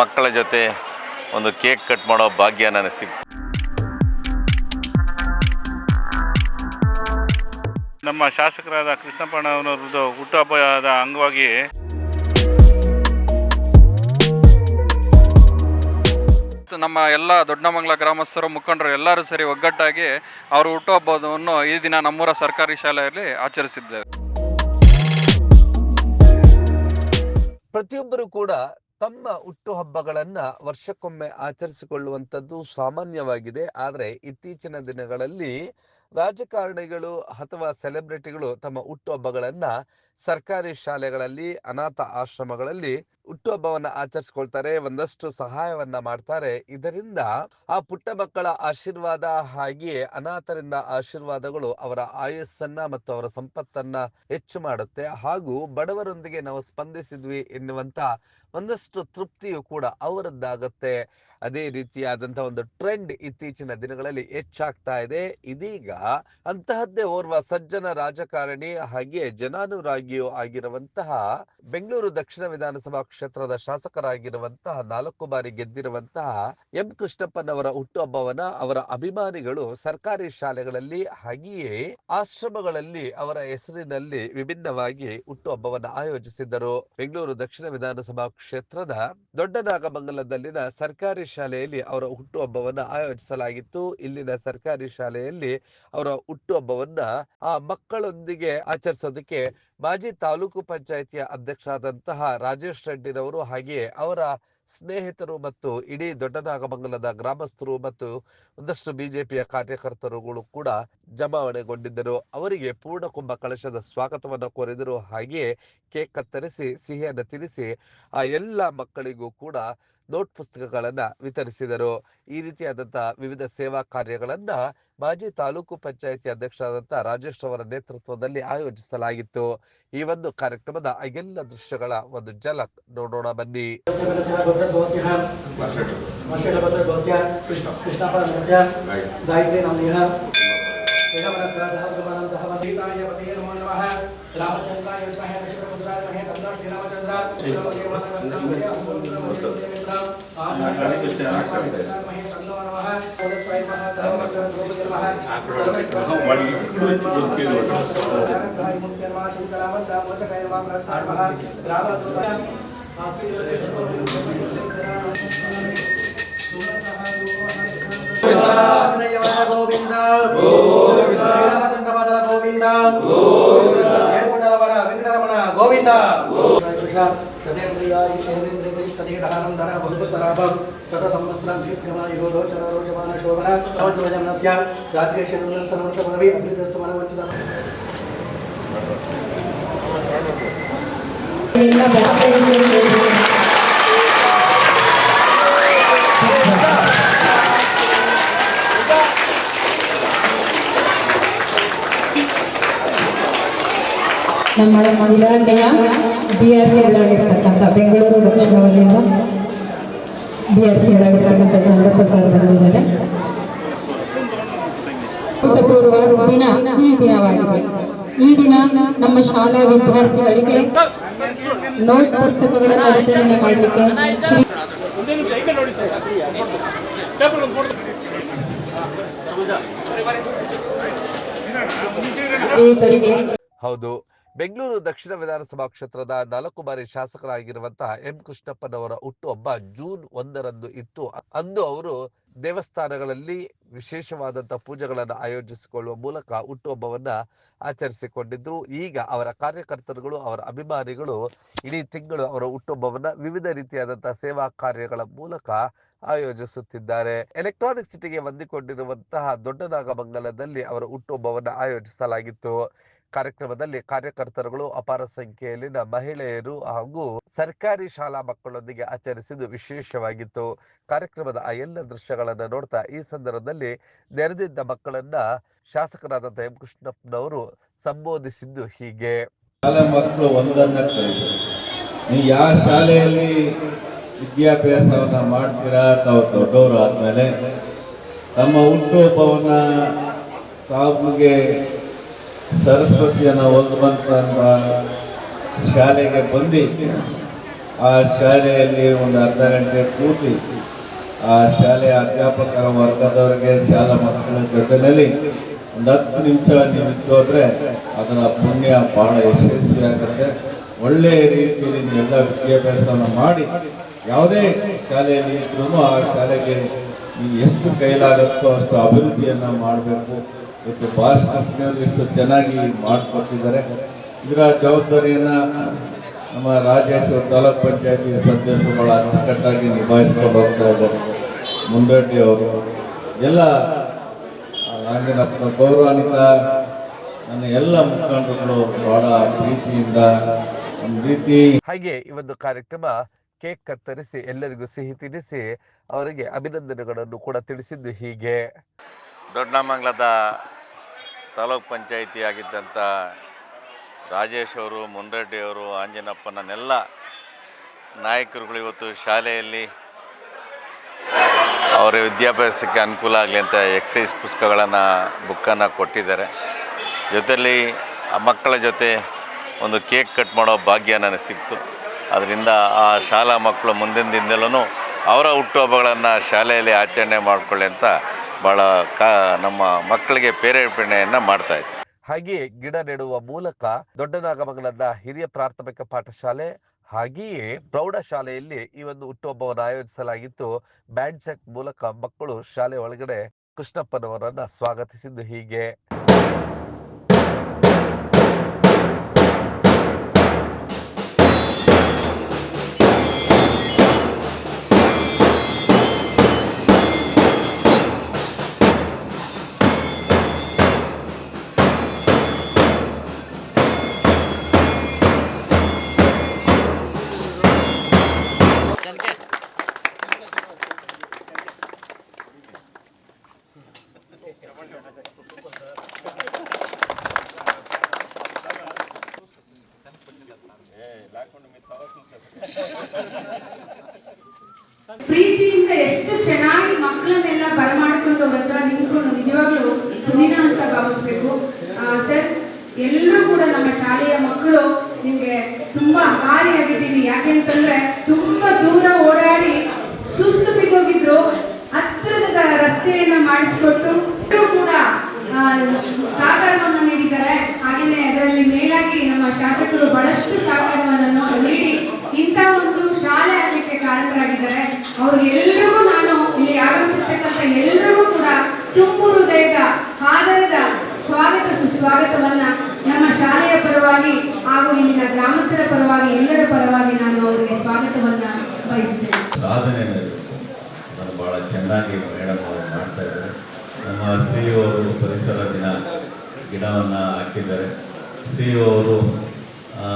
ಮಕ್ಕಳ ಜೊತೆ ಒಂದು ಕೇಕ್ ಕಟ್ ಮಾಡೋ ಭಾಗ್ಯ ನನಗೆ ಸಿಕ್ತು ನಮ್ಮ ಶಾಸಕರಾದ ಕೃಷ್ಣಪ್ಪಣ್ಣವರದ್ದು ಹುಟ್ಟುಹಬ್ಬದ ಅಂಗವಾಗಿ ನಮ್ಮ ಎಲ್ಲ ದೊಡ್ಡಮಂಗಲ ಗ್ರಾಮಸ್ಥರು ಮುಖಂಡರು ಎಲ್ಲರೂ ಸೇರಿ ಒಗ್ಗಟ್ಟಾಗಿ ಅವರ ಹುಟ್ಟುಹಬ್ಬವನ್ನು ಈ ದಿನ ನಮ್ಮೂರ ಸರ್ಕಾರಿ ಶಾಲೆಯಲ್ಲಿ ಆಚರಿಸಿದ್ದೇವೆ. ಪ್ರತಿಯೊಬ್ಬರು ಕೂಡ ತಮ್ಮ ಹುಟ್ಟುಹಬ್ಬಗಳನ್ನ ವರ್ಷಕ್ಕೊಮ್ಮೆ ಆಚರಿಸಿಕೊಳ್ಳುವಂಥದ್ದು ಸಾಮಾನ್ಯವಾಗಿದೆ. ಆದರೆ ಇತ್ತೀಚಿನ ದಿನಗಳಲ್ಲಿ ರಾಜಕಾರಣಿಗಳು ಅಥವಾ ಸೆಲೆಬ್ರಿಟಿಗಳು ತಮ್ಮ ಹುಟ್ಟುಹಬ್ಬಗಳನ್ನ ಸರ್ಕಾರಿ ಶಾಲೆಗಳಲ್ಲಿ, ಅನಾಥ ಆಶ್ರಮಗಳಲ್ಲಿ ಹುಟ್ಟುಹಬ್ಬವನ್ನ ಆಚರಿಸ್ಕೊಳ್ತಾರೆ, ಒಂದಷ್ಟು ಸಹಾಯವನ್ನ ಮಾಡ್ತಾರೆ. ಇದರಿಂದ ಆ ಪುಟ್ಟ ಮಕ್ಕಳ ಆಶೀರ್ವಾದ ಹಾಗೆಯೇ ಅನಾಥರಿಂದ ಆಶೀರ್ವಾದಗಳು ಅವರ ಆಯಸ್ಸನ್ನ ಮತ್ತು ಅವರ ಸಂಪತ್ತನ್ನ ಹೆಚ್ಚು ಮಾಡುತ್ತೆ. ಹಾಗೂ ಬಡವರೊಂದಿಗೆ ನಾವು ಸ್ಪಂದಿಸಿದ್ವಿ ಎನ್ನುವಂತ ಒಂದಷ್ಟು ತೃಪ್ತಿಯು ಕೂಡ ಅವರದ್ದಾಗತ್ತೆ. ಅದೇ ರೀತಿಯಾದಂತ ಒಂದು ಟ್ರೆಂಡ್ ಇತ್ತೀಚಿನ ದಿನಗಳಲ್ಲಿ ಹೆಚ್ಚಾಗ್ತಾ ಇದೆ. ಇದೀಗ ಅಂತಹದ್ದೇ ಓರ್ವ ಸಜ್ಜನ ರಾಜಕಾರಣಿ ಹಾಗೆ ಜನಾನುರಾಗಿಯೂ ಆಗಿರುವಂತಹ ಬೆಂಗಳೂರು ದಕ್ಷಿಣ ವಿಧಾನಸಭಾ ಕ್ಷೇತ್ರದ ಶಾಸಕರಾಗಿರುವಂತಹ ನಾಲ್ಕು ಬಾರಿ ಗೆದ್ದಿರುವಂತಹ ಎಂ ಕೃಷ್ಣಪ್ಪನವರ ಹುಟ್ಟುಹಬ್ಬವನ್ನ ಅವರ ಅಭಿಮಾನಿಗಳು ಸರ್ಕಾರಿ ಶಾಲೆಗಳಲ್ಲಿ ಹಾಗೆಯೇ ಆಶ್ರಮಗಳಲ್ಲಿ ಅವರ ಹೆಸರಿನಲ್ಲಿ ವಿಭಿನ್ನವಾಗಿ ಹುಟ್ಟುಹಬ್ಬವನ್ನ ಆಯೋಜಿಸಿದ್ದರು. ಬೆಂಗಳೂರು ದಕ್ಷಿಣ ವಿಧಾನಸಭಾ ಕ್ಷೇತ್ರದ ದೊಡ್ಡನಾಗಮಂಗಲದಲ್ಲಿನ ಸರ್ಕಾರಿ ಶಾಲೆಯಲ್ಲಿ ಅವರ ಹುಟ್ಟುಹಬ್ಬವನ್ನ ಆಯೋಜಿಸಲಾಗಿತ್ತು. ಇಲ್ಲಿನ ಸರ್ಕಾರಿ ಶಾಲೆಯಲ್ಲಿ ಅವರ ಹುಟ್ಟುಹಬ್ಬವನ್ನ ಆ ಮಕ್ಕಳೊಂದಿಗೆ ಆಚರಿಸೋದಕ್ಕೆ ಮಾಜಿ ತಾಲೂಕು ಪಂಚಾಯಿತಿಯ ಅಧ್ಯಕ್ಷರಾದಂತಹ ರಾಜೇಶ್ ರೆಡ್ಡಿರವರು ಹಾಗೆಯೇ ಅವರ ಸ್ನೇಹಿತರು ಮತ್ತು ಇಡೀ ದೊಡ್ಡನಾಗಮಂಗಲದ ಗ್ರಾಮಸ್ಥರು ಮತ್ತು ಒಂದಷ್ಟು ಬಿಜೆಪಿಯ ಕಾರ್ಯಕರ್ತರುಗಳು ಕೂಡ ಜಮಾವಣೆಗೊಂಡಿದ್ದರು. ಅವರಿಗೆ ಪೂರ್ಣ ಕುಂಭ ಕಳಶದ ಸ್ವಾಗತವನ್ನು ಕೋರಿದರು. ಹಾಗೆಯೇ ಕೇಕ್ ಕತ್ತರಿಸಿ, ಸಿಹಿಯನ್ನು ತಿನ್ನಿಸಿ ಆ ಎಲ್ಲ ಮಕ್ಕಳಿಗೂ ಕೂಡ ನೋಟ್ ಪುಸ್ತಕಗಳನ್ನು ವಿತರಿಸಿದರು. ಈ ರೀತಿಯಾದಂತಹ ವಿವಿಧ ಸೇವಾ ಕಾರ್ಯಗಳನ್ನು ಮಾಜಿ ತಾಲೂಕು ಪಂಚಾಯಿತಿ ಅಧ್ಯಕ್ಷರಾದಂಥ ರಾಜೇಶ್ ಅವರ ನೇತೃತ್ವದಲ್ಲಿ ಆಯೋಜಿಸಲಾಗಿತ್ತು. ಈ ಒಂದು ಕಾರ್ಯಕ್ರಮದ ಎಲ್ಲ ದೃಶ್ಯಗಳ ಒಂದು ಝಲಕ್ ನೋಡೋಣ ಬನ್ನಿ. ರಾಮಚಂದ್ರ कृष्णपरमस्य गायत्री नाम्नः वेदमनसः सह गुरुवनं दहानं धरा बहुत सराभं शतसंवत्सरं दीर्घमायुः रोचन रोचमान शोभना भवद्वजनस्य राजकेशनन्दनसमर्थमनवि अभिदस्मनवञ्चनं நம்ம மனிதர்களா ಬಿ ಆರ್ ಸಿಗಳಾಗಿರ್ತಕ್ಕಂಥ ಬೆಂಗಳೂರು ದಕ್ಷಿಣ ವಲಯದ ಬಿ ಆರ್ ಸಿಗಳಾಗಿರ್ತಕ್ಕಂಥ ಚಂದ್ರಪ್ಪ ಸರ್ ಬಂದಿದ್ದಾರೆ. ಅಭೂತಪೂರ್ವ ದಿನ ಈ ದಿನವಾಗಿದೆ. ಈ ದಿನ ನಮ್ಮ ಶಾಲಾ ವಿದ್ಯಾರ್ಥಿಗಳಿಗೆ ನೋಟ್ ಪುಸ್ತಕಗಳನ್ನು ವಿತರಣೆ ಮಾಡಲಿಕ್ಕೆ ಹೌದು. ಬೆಂಗಳೂರು ದಕ್ಷಿಣ ವಿಧಾನಸಭಾ ಕ್ಷೇತ್ರದ ನಾಲ್ಕು ಬಾರಿ ಶಾಸಕರಾಗಿರುವಂತಹ ಎಂ ಕೃಷ್ಣಪ್ಪನವರ ಹುಟ್ಟುಹಬ್ಬ ಜೂನ್ ಒಂದರಂದು ಇತ್ತು. ಅಂದು ಅವರು ದೇವಸ್ಥಾನಗಳಲ್ಲಿ ವಿಶೇಷವಾದಂತಹ ಪೂಜೆಗಳನ್ನು ಆಯೋಜಿಸಿಕೊಳ್ಳುವ ಮೂಲಕ ಹುಟ್ಟುಹಬ್ಬವನ್ನ ಆಚರಿಸಿಕೊಂಡಿದ್ರು. ಈಗ ಅವರ ಕಾರ್ಯಕರ್ತರುಗಳು, ಅವರ ಅಭಿಮಾನಿಗಳು ಇಡೀ ತಿಂಗಳು ಅವರ ಹುಟ್ಟುಹಬ್ಬವನ್ನ ವಿವಿಧ ರೀತಿಯಾದಂತಹ ಸೇವಾ ಕಾರ್ಯಗಳ ಮೂಲಕ ಆಯೋಜಿಸುತ್ತಿದ್ದಾರೆ. ಎಲೆಕ್ಟ್ರಾನಿಕ್ ಸಿಟಿಗೆ ಹೊಂದಿಕೊಂಡಿರುವಂತಹ ದೊಡ್ಡನಾಗಮಂಗಲದಲ್ಲಿ ಅವರ ಹುಟ್ಟುಹಬ್ಬವನ್ನ ಆಯೋಜಿಸಲಾಗಿತ್ತು. ಕಾರ್ಯಕ್ರಮದಲ್ಲಿ ಕಾರ್ಯಕರ್ತರುಗಳು ಅಪಾರ ಸಂಖ್ಯೆಯಲ್ಲಿನ ಮಹಿಳೆಯರು ಹಾಗೂ ಸರ್ಕಾರಿ ಶಾಲಾ ಮಕ್ಕಳೊಂದಿಗೆ ಆಚರಿಸಿದ್ದು ವಿಶೇಷವಾಗಿತ್ತು. ಕಾರ್ಯಕ್ರಮದ ಆ ಎಲ್ಲ ದೃಶ್ಯಗಳನ್ನು ನೋಡ್ತಾ ಈ ಸಂದರ್ಭದಲ್ಲಿ ನೆರೆದಿದ್ದ ಮಕ್ಕಳನ್ನ ಶಾಸಕರಾದಂಥ ಎಂ ಕೃಷ್ಣಪ್ಪನವರು ಸಂಬೋಧಿಸಿದ್ದು ಹೀಗೆ. ಶಾಲೆ ಮಕ್ಕಳು ಒಂದನ್ನ ಯಾವ ಶಾಲೆಯಲ್ಲಿ ವಿದ್ಯಾಭ್ಯಾಸವನ್ನ ಮಾಡ್ತೀರಾ ತಾವು ದೊಡ್ಡವರು ಆದಮೇಲೆ, ತಮ್ಮ ಹುಟ್ಟುಹಬ್ಬವನ್ನ ತಾವಿಗೆ ಸರಸ್ವತಿಯನ್ನು ಓದುವಂತ ಶಾಲೆಗೆ ಬಂದು ಆ ಶಾಲೆಯಲ್ಲಿ ಒಂದು ಅರ್ಧ ಗಂಟೆ ಕೂತಿ ಆ ಶಾಲೆಯ ಅಧ್ಯಾಪಕರ ವರ್ಗದವರಿಗೆ ಶಾಲಾ ಮಕ್ಕಳ ಜೊತೆಯಲ್ಲಿ ಒಂದು ಹತ್ತು ನಿಮಿಷ ನೀವು ಇದ್ದು ಹೋದ್ರೆ ಅದರ ಪುಣ್ಯ ಬಹಳ ಯಶಸ್ವಿಯಾಗುತ್ತೆ. ಒಳ್ಳೆಯ ರೀತಿಯಲ್ಲಿ ಎಲ್ಲ ವಿದ್ಯಾಭ್ಯಾಸವನ್ನು ಮಾಡಿ ಯಾವುದೇ ಶಾಲೆಯಲ್ಲಿ ಇದ್ರೂ ಆ ಶಾಲೆಗೆ ಎಷ್ಟು ಕೈಲಾಗುತ್ತೋ ಅಷ್ಟು ಅಭಿವೃದ್ಧಿಯನ್ನು ಮಾಡಬೇಕು. ಇವತ್ತು ಭಾಷ್ ಕಂಪ್ನಿಯವರು ಎಷ್ಟು ಚೆನ್ನಾಗಿ ಮಾಡಿಕೊಟ್ಟಿದ್ದಾರೆ. ಇದರ ಜವಾಬ್ದಾರಿಯನ್ನು ನಮ್ಮ ರಾಜೇಶ್ವರ ತಾಲೂಕ್ ಪಂಚಾಯತಿ ಸದಸ್ಯರು ಬಹಳ ಅಚ್ಚುಕಟ್ಟಾಗಿ ನಿಭಾಯಿಸ್ಕೊಂಡು ಹೋಗ್ತಾ ಇದ್ದಾರೆ. ಮುಂಡಡ್ಡಿ ಅವರು, ಎಲ್ಲ ರಾಜನಪ್ಪ ಗೌರವಾನ್ವಿತ, ನನ್ನ ಎಲ್ಲ ಮುಖಂಡರುಗಳು ಬಹಳ ಪ್ರೀತಿಯಿಂದ ಒಂದು ರೀತಿ ಹಾಗೆ ಈ ಒಂದು ಕಾರ್ಯಕ್ರಮ ಕೇಕ್ ಕತ್ತರಿಸಿ, ಎಲ್ಲರಿಗೂ ಸಿಹಿ ತಿನ್ನಿಸಿ ಅವರಿಗೆ ಅಭಿನಂದನೆಗಳನ್ನು ಕೂಡ ತಿಳಿಸಿದ್ದು ಹೀಗೆ. ದೊಡ್ಡಮಂಗ್ಲದ ತಾಲೂಕ್ ಪಂಚಾಯಿತಿ ಆಗಿದ್ದಂಥ ರಾಜೇಶ್ ಅವರು ಮುನ್ರೆಡ್ಡಿಯವರು ಆಂಜನಪ್ಪನನ್ನೆಲ್ಲ ನಾಯಕರುಗಳು ಇವತ್ತು ಶಾಲೆಯಲ್ಲಿ ಅವರ ವಿದ್ಯಾಭ್ಯಾಸಕ್ಕೆ ಅನುಕೂಲ ಆಗಲಿ ಅಂತ ಎಕ್ಸೈಸ್ ಪುಸ್ತಕಗಳನ್ನು, ಬುಕ್ಕನ್ನು ಕೊಟ್ಟಿದ್ದಾರೆ. ಜೊತೆಯಲ್ಲಿ ಆ ಮಕ್ಕಳ ಜೊತೆ ಒಂದು ಕೇಕ್ ಕಟ್ ಮಾಡೋ ಭಾಗ್ಯ ನನಗೆ ಸಿಕ್ತು. ಅದರಿಂದ ಆ ಶಾಲಾ ಮಕ್ಕಳು ಮುಂದಿನ ದಿನದಲ್ಲೂ ಅವರ ಹುಟ್ಟುಹಬ್ಬಗಳನ್ನು ಶಾಲೆಯಲ್ಲಿ ಆಚರಣೆ ಮಾಡಿಕೊಳ್ಳಿ ಅಂತ ಭಾಳ ಕಾ ನಮ್ಮ ಮಕ್ಕಳಿಗೆ ಪ್ರೇರೇರ್ಪಣೆಯನ್ನ ಮಾಡ್ತಾ ಇದೆ ಹಾಗೆಯೇ ಗಿಡ ನೆಡುವ ಮೂಲಕ ದೊಡ್ಡನಾಗಮಂಗಲದ ಹಿರಿಯ ಪ್ರಾಥಮಿಕ ಪಾಠಶಾಲೆ ಹಾಗೆಯೇ ಪ್ರೌಢಶಾಲೆಯಲ್ಲಿ ಈ ಒಂದು ಹುಟ್ಟುಹಬ್ಬವನ್ನು ಆಯೋಜಿಸಲಾಗಿತ್ತು. ಬ್ಯಾಂಡ್ ಚೆಕ್ ಮೂಲಕ ಮಕ್ಕಳು ಶಾಲೆ ಒಳಗಡೆ ಕೃಷ್ಣಪ್ಪನವರನ್ನ ಸ್ವಾಗತಿಸಿದ್ದು ಹೀಗೆ. ಪ್ರೀತಿಯಿಂದ ಎಷ್ಟು ಚೆನ್ನಾಗಿ ಮಕ್ಕಳನ್ನೆಲ್ಲ ಬರಮಾಡಿಕೊಂಡು ಬರ್ತಾ ನಿಂತ್ಕೊಂಡು ನಿಜವಾಗ್ಲೂ ಸುದಿನ ಅಂತ ಭಾವಿಸ್ಬೇಕು. ಸರ್, ಎಲ್ಲರೂ ಕೂಡ ನಮ್ಮ ಶಾಲೆಯ ಮಕ್ಕಳು ನಿಮ್ಗೆ ತುಂಬಾ ಯಾಕೆ ಯಾಕೆಂತಂದ್ರೆ ತುಂಬಾ ದೂರ ಓಡಾಡಿ ಸುಸ್ತು ಬಿದ್ದೋಗಿದ್ರು ಹತ್ತಿರದ ರಸ್ತೆಯನ್ನ ಮಾಡಿಸ್ಕೊಟ್ಟು ಕೂಡ ಸಾಗರವನ್ನು ನೀಡಿದ್ದಾರೆ. ಹಾಗೇನೆ ಅದರಲ್ಲಿ ಮೇಲಾಗಿ ನಮ್ಮ ಶಾಸಕರು ಬಹಳಷ್ಟು ಸಹಕಾರವನ್ನು ನೀಡಿ ಇಂಥ ಒಂದು ಶಾಲೆ ಆಗಲಿಕ್ಕೆ ಕಾರಣರಾಗಿದ್ದಾರೆ. ಅವ್ರಿಗೆಲ್ಲರಿಗೂ ನಾನು ಇಲ್ಲಿ ಆಗಮಿಸಿರ್ತಕ್ಕಂಥ ಎಲ್ಲರಿಗೂ ಕೂಡ ತುಂಬು ಹೃದಯದ ಆದರದ ಸ್ವಾಗತ ಸುಸ್ವಾಗತವನ್ನ ನಮ್ಮ ಶಾಲೆಯ ಪರವಾಗಿ ಹಾಗೂ ಇಲ್ಲಿನ ಗ್ರಾಮಸ್ಥರ ಪರವಾಗಿ ಎಲ್ಲರ ಪರವಾಗಿ ನಾನು ಅವರಿಗೆ ಸ್ವಾಗತವನ್ನ ಬಯಸ್ತೇನೆ. ಸಾಧನೆ ಭಾಳ ಚೆನ್ನಾಗಿ ಮೇಡಮ್ ಅವರು ಮಾಡ್ತಾ ಇದ್ದಾರೆ. ನಮ್ಮ ಸಿ ಅವರು ಪರಿಸರ ದಿನ ಗಿಡವನ್ನು ಹಾಕಿದ್ದಾರೆ. ಸಿ ಅವರು ಆ,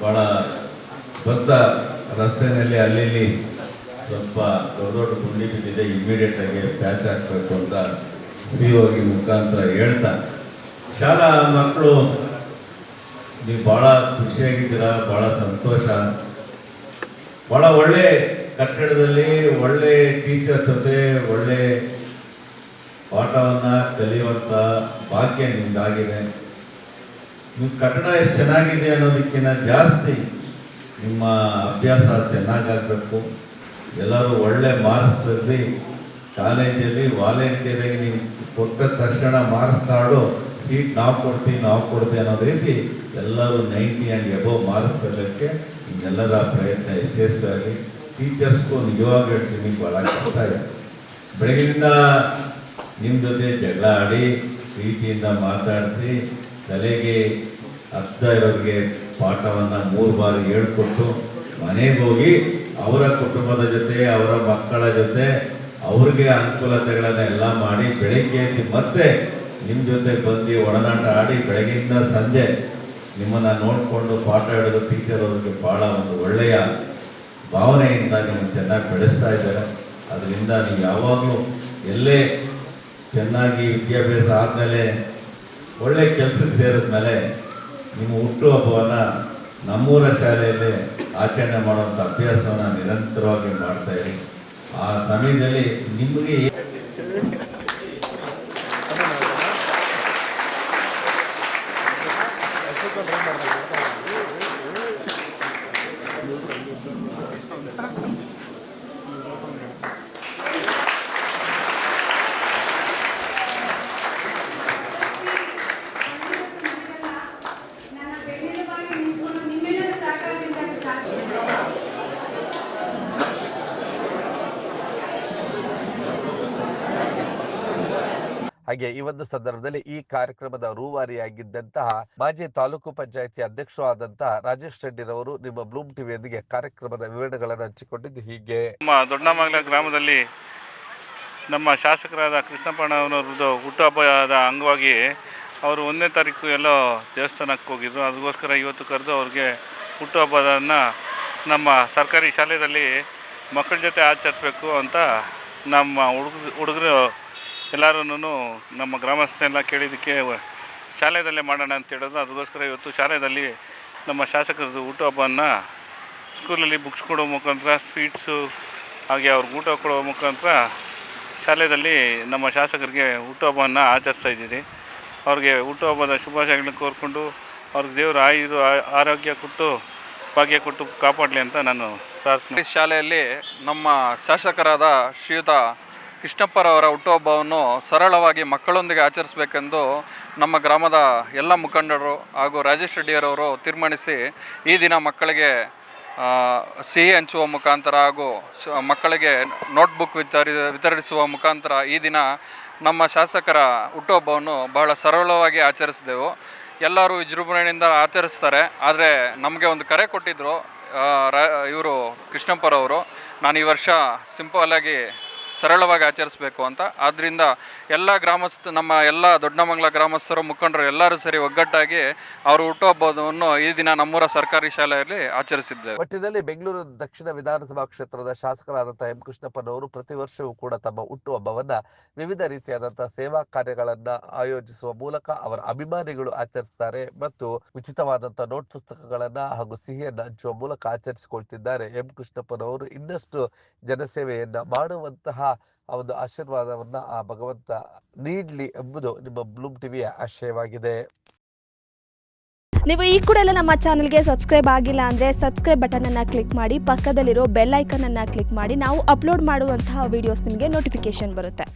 ಭಾಳ ಬಂದ ರಸ್ತೆಯಲ್ಲಿ ಅಲ್ಲಿ ಸ್ವಲ್ಪ ದೊಡ್ಡ ದೊಡ್ಡ ಗುಂಡಿ ಬಿದ್ದಿದೆ ಇಮಿಡಿಯೇಟಾಗಿ ಪ್ಯಾಚ್ ಹಾಕ್ಬೇಕು ಅಂತ ಸಿ ಹೋಗಿ ಮುಖಾಂತರ ಹೇಳ್ತಾ. ಶಾಲಾ ಮಕ್ಕಳು, ನೀವು ಭಾಳ ಖುಷಿಯಾಗಿದ್ದೀರಾ ಭಾಳ ಸಂತೋಷ. ಬಹಳ ಒಳ್ಳೆ ಕಟ್ಟಡದಲ್ಲಿ, ಒಳ್ಳೆ ಟೀಚರ್ ಜೊತೆ, ಒಳ್ಳೆ ಪಾಠವನ್ನು ಕಲಿಯುವಂಥ ಭಾಗ್ಯ ನಿಮ್ದಾಗಿದೆ. ನಿಮ್ಮ ಕಟ್ಟಡ ಎಷ್ಟು ಚೆನ್ನಾಗಿದೆ ಅನ್ನೋದಕ್ಕಿಂತ ಜಾಸ್ತಿ ನಿಮ್ಮ ಅಭ್ಯಾಸ ಚೆನ್ನಾಗಾಗಬೇಕು. ಎಲ್ಲರೂ ಒಳ್ಳೆ ಮಾರ್ಕ್ಸ್ ತೆಗೆದು ಕಾಲೇಜಲ್ಲಿ, ವಾಲಂಟಿಯರಾಗಿ ನೀವು ಕೊಟ್ಟ ತಕ್ಷಣ ಮಾರ್ಕ್ಸ್ ಕಾರ್ಡು ಸೀಟ್ ನಾವು ಕೊಡ್ತೀವಿ ನಾವು ಕೊಡ್ತೀವಿ ಅನ್ನೋ ರೀತಿ ಎಲ್ಲರೂ ನೈಂಟಿ ಆ್ಯಂಡ್ ಎಬೋವ್ ಮಾರ್ಕ್ಸ್ ತರಲಿಕ್ಕೆ ಎಲ್ಲರ ಪ್ರಯತ್ನ ಯಶಸ್ವಿಯಾಗಿ ಟೀಚರ್ಸ್ಗೂ ನಿಜವಾಗ ಹೇಳ್ತೀನಿ ಭಾಳ ಕಷ್ಟ ಇದೆ. ಬೆಳಗಿನಿಂದ ನಿಮ್ಮ ಜೊತೆ ಜಗಳ ಆಡಿ, ಪ್ರೀತಿಯಿಂದ ಮಾತಾಡಿಸಿ, ತಲೆಗೆ ಅರ್ಥ ಇರೋರಿಗೆ ಪಾಠವನ್ನು ಮೂರು ಬಾರಿ ಹೇಳ್ಕೊಟ್ಟು ಮನೆಗೆ ಹೋಗಿ ಅವರ ಕುಟುಂಬದ ಜೊತೆ, ಅವರ ಮಕ್ಕಳ ಜೊತೆ, ಅವ್ರಿಗೆ ಅನುಕೂಲತೆಗಳನ್ನ ಎಲ್ಲ ಮಾಡಿ ಬೆಳಗ್ಗೆ ಮತ್ತೆ ನಿಮ್ಮ ಜೊತೆ ಬಂದು ಒಡನಾಟ ಆಡಿ ಬೆಳಗಿಂದ ಸಂಜೆ ನಿಮ್ಮನ್ನು ನೋಡಿಕೊಂಡು ಪಾಠ ಹಿಡಿದು ಟೀಚರ್ ಅವ್ರಿಗೆ ಭಾಳ ಒಂದು ಒಳ್ಳೆಯ ಭಾವನೆಯಿಂದ ನೀವು ಚೆನ್ನಾಗಿ ಬೆಳೆಸ್ತಾ ಇದ್ದಾರೆ. ಅದರಿಂದ ನೀವು ಯಾವಾಗಲೂ ಎಲ್ಲೇ ಚೆನ್ನಾಗಿ ವಿದ್ಯಾಭ್ಯಾಸ ಆದಮೇಲೆ ಒಳ್ಳೆ ಕೆಲಸಕ್ಕೆ ಸೇರಿದ್ಮೇಲೆ ನಿಮ್ಮ ಹುಟ್ಟುಹಬ್ಬವನ್ನು ನಮ್ಮೂರ ಶಾಲೆಯಲ್ಲಿ ಆಚರಣೆ ಮಾಡುವಂಥ ಅಭ್ಯಾಸವನ್ನು ನಿರಂತರವಾಗಿ ಮಾಡ್ತಾ ಇರಿ. ಆ ಸಮಯದಲ್ಲಿ ನಿಮಗೆ ಹಾಗೆ ಈ ಒಂದು ಸಂದರ್ಭದಲ್ಲಿ ಈ ಕಾರ್ಯಕ್ರಮದ ರೂವಾರಿಯಾಗಿದ್ದಂತಹ ಮಾಜಿ ತಾಲೂಕು ಪಂಚಾಯಿತಿ ಅಧ್ಯಕ್ಷರು ಆದಂತಹ ರಾಜೇಶ್ ರೆಡ್ಡಿರವರು ನಿಮ್ಮ ಬ್ಲೂಮ್ ಟಿವಿಯೊಂದಿಗೆ ಕಾರ್ಯಕ್ರಮದ ವಿವರಣೆಗಳನ್ನು ಹಂಚಿಕೊಂಡಿದ್ದು ಹೀಗೆ. ನಮ್ಮ ದೊಡ್ಡಮಂಗಲ ಗ್ರಾಮದಲ್ಲಿ ನಮ್ಮ ಶಾಸಕರಾದ ಕೃಷ್ಣಪ್ಪಣ್ಣವರದ್ದು ಹುಟ್ಟುಹಬ್ಬದ ಅಂಗವಾಗಿ ಅವರು ಒಂದನೇ ತಾರೀಕು ಎಲ್ಲೋ ದೇವಸ್ಥಾನಕ್ಕೆ ಹೋಗಿದ್ರು. ಅದಕ್ಕೋಸ್ಕರ ಇವತ್ತು ಕರೆದು ಅವ್ರಿಗೆ ಹುಟ್ಟುಹಬ್ಬದನ್ನು ನಮ್ಮ ಸರ್ಕಾರಿ ಶಾಲೆಯಲ್ಲಿ ಮಕ್ಕಳ ಜೊತೆ ಆಚರಿಸ್ಬೇಕು ಅಂತ ನಮ್ಮ ಹುಡುಗ ಹುಡುಗರು ಎಲ್ಲರೂ ನಮ್ಮ ಗ್ರಾಮಸ್ಥನೆಲ್ಲ ಕೇಳಿದ್ದಕ್ಕೆ ಶಾಲೆಯಲ್ಲೇ ಮಾಡೋಣ ಅಂತ ಹೇಳಿದ್ರು ಅದಕ್ಕೋಸ್ಕರ ಇವತ್ತು ಶಾಲೆಯಲ್ಲಿ ನಮ್ಮ ಶಾಸಕರದ್ದು ಹಬ್ಬವನ್ನು ಸ್ಕೂಲಲ್ಲಿ ಬುಕ್ಸ್ ಕೊಡೋ ಮುಖಾಂತರ, ಸ್ವೀಟ್ಸು, ಹಾಗೆ ಅವ್ರಿಗೆ ಊಟ ಕೊಡೋ ಮುಖಾಂತರ ಶಾಲೆಯಲ್ಲಿ ನಮ್ಮ ಶಾಸಕರಿಗೆ ಹುಟ್ಟುಹಬ್ಬವನ್ನು ಆಚರಿಸ್ತಾ ಇದ್ದೀರಿ. ಅವ್ರಿಗೆ ಹುಟ್ಟುಹಬ್ಬದ ಶುಭಾಶಯಗಳನ್ನ ಕೋರ್ಕೊಂಡು ಅವ್ರಿಗೆ ದೇವರು ಆಯುರು, ಆರೋಗ್ಯ ಕೊಟ್ಟು, ಭಾಗ್ಯ ಕೊಟ್ಟು ಕಾಪಾಡಲಿ ಅಂತ ನಾನು ಪ್ರಾರ್ಥನೆ ಶಾಲೆಯಲ್ಲಿ ನಮ್ಮ ಶಾಸಕರಾದ ಶ್ರೀಯುತ ಕೃಷ್ಣಪ್ಪರವರ ಹುಟ್ಟುಹಬ್ಬವನ್ನು ಸರಳವಾಗಿ ಮಕ್ಕಳೊಂದಿಗೆ ಆಚರಿಸಬೇಕೆಂದು ನಮ್ಮ ಗ್ರಾಮದ ಎಲ್ಲ ಮುಖಂಡರು ಹಾಗೂ ರಾಜೇಶ್ ರೆಡ್ಡಿಯರವರು ತೀರ್ಮಾನಿಸಿ ಈ ದಿನ ಮಕ್ಕಳಿಗೆ ಸಿಹಿ ಹಂಚುವ ಮುಖಾಂತರ ಹಾಗೂ ಮಕ್ಕಳಿಗೆ ನೋಟ್ಬುಕ್ ವಿತರಿ, ವಿತರಿಸುವ ಮುಖಾಂತರ ಈ ದಿನ ನಮ್ಮ ಶಾಸಕರ ಹುಟ್ಟುಹಬ್ಬವನ್ನು ಬಹಳ ಸರಳವಾಗಿ ಆಚರಿಸಿದೆವು. ಎಲ್ಲರೂ ವಿಜೃಂಭಣೆಯಿಂದ ಆಚರಿಸ್ತಾರೆ. ಆದರೆ ನಮಗೆ ಒಂದು ಕರೆ ಕೊಟ್ಟಿದ್ದರು ಇವರು ಕೃಷ್ಣಪ್ಪರವರು. ನಾನು ಈ ವರ್ಷ ಸಿಂಪಲ್ಲಾಗಿ ಸರಳವಾಗಿ ಆಚರಿಸಬೇಕು ಅಂತ. ಆದ್ದರಿಂದ ಎಲ್ಲ ಗ್ರಾಮಸ್ಥ, ನಮ್ಮ ಎಲ್ಲ ದೊಡ್ಡಮಂಗಲ ಗ್ರಾಮಸ್ಥರು, ಮುಖಂಡರು ಎಲ್ಲರೂ ಸರಿ ಒಗ್ಗಟ್ಟಾಗಿ ಅವರು ಹುಟ್ಟುಹಬ್ಬವನ್ನು ಈ ದಿನ ನಮ್ಮೂರ ಸರ್ಕಾರಿ ಶಾಲೆಯಲ್ಲಿ ಆಚರಿಸಿದ್ದೇವೆ. ಒಟ್ಟಿನಲ್ಲಿ ಬೆಂಗಳೂರು ದಕ್ಷಿಣ ವಿಧಾನಸಭಾ ಕ್ಷೇತ್ರದ ಶಾಸಕರಾದಂತಹ ಎಂ ಕೃಷ್ಣಪ್ಪನವರು ಪ್ರತಿ ವರ್ಷವೂ ಕೂಡ ತಮ್ಮ ಹುಟ್ಟುಹಬ್ಬವನ್ನ ವಿವಿಧ ರೀತಿಯಾದಂತಹ ಸೇವಾ ಕಾರ್ಯಗಳನ್ನ ಆಯೋಜಿಸುವ ಮೂಲಕ ಅವರ ಅಭಿಮಾನಿಗಳು ಆಚರಿಸ್ತಾರೆ ಮತ್ತು ಉಚಿತವಾದಂತಹ ನೋಟ್ ಪುಸ್ತಕಗಳನ್ನ ಹಾಗೂ ಸಿಹಿಯನ್ನು ಹಂಚುವ ಮೂಲಕ ಆಚರಿಸಿಕೊಳ್ತಿದ್ದಾರೆ. ಎಂ ಕೃಷ್ಣಪ್ಪನವರು ಇನ್ನಷ್ಟು ಜನಸೇವೆಯನ್ನ ಮಾಡುವಂತಹ ಆ ಒಂದು ಆಶೀರ್ವಾದವನ್ನ ಆ ಭಗವಂತ ನೀಡ್ಲಿ ಎಂಬುದು ನಿಮ್ಮ ಬ್ಲೂಮ್ ಟಿವಿಯ ಆಶಯವಾಗಿದೆ. ನೀವು ಈ ಕೂಡ ಎಲ್ಲ ನಮ್ಮ ಚಾನಲ್ಗೆ ಸಬ್ಸ್ಕ್ರೈಬ್ ಆಗಿಲ್ಲ ಅಂದರೆ ಸಬ್ಸ್ಕ್ರೈಬ್ ಬಟನನ್ನು ಕ್ಲಿಕ್ ಮಾಡಿ, ಪಕ್ಕದಲ್ಲಿರೋ ಬೆಲ್ ಐಕನನ್ನು ಕ್ಲಿಕ್ ಮಾಡಿ, ನಾವು ಅಪ್ಲೋಡ್ ಮಾಡುವಂತಹ ವೀಡಿಯೋಸ್ ನಿಮಗೆ ನೋಟಿಫಿಕೇಶನ್ ಬರುತ್ತೆ.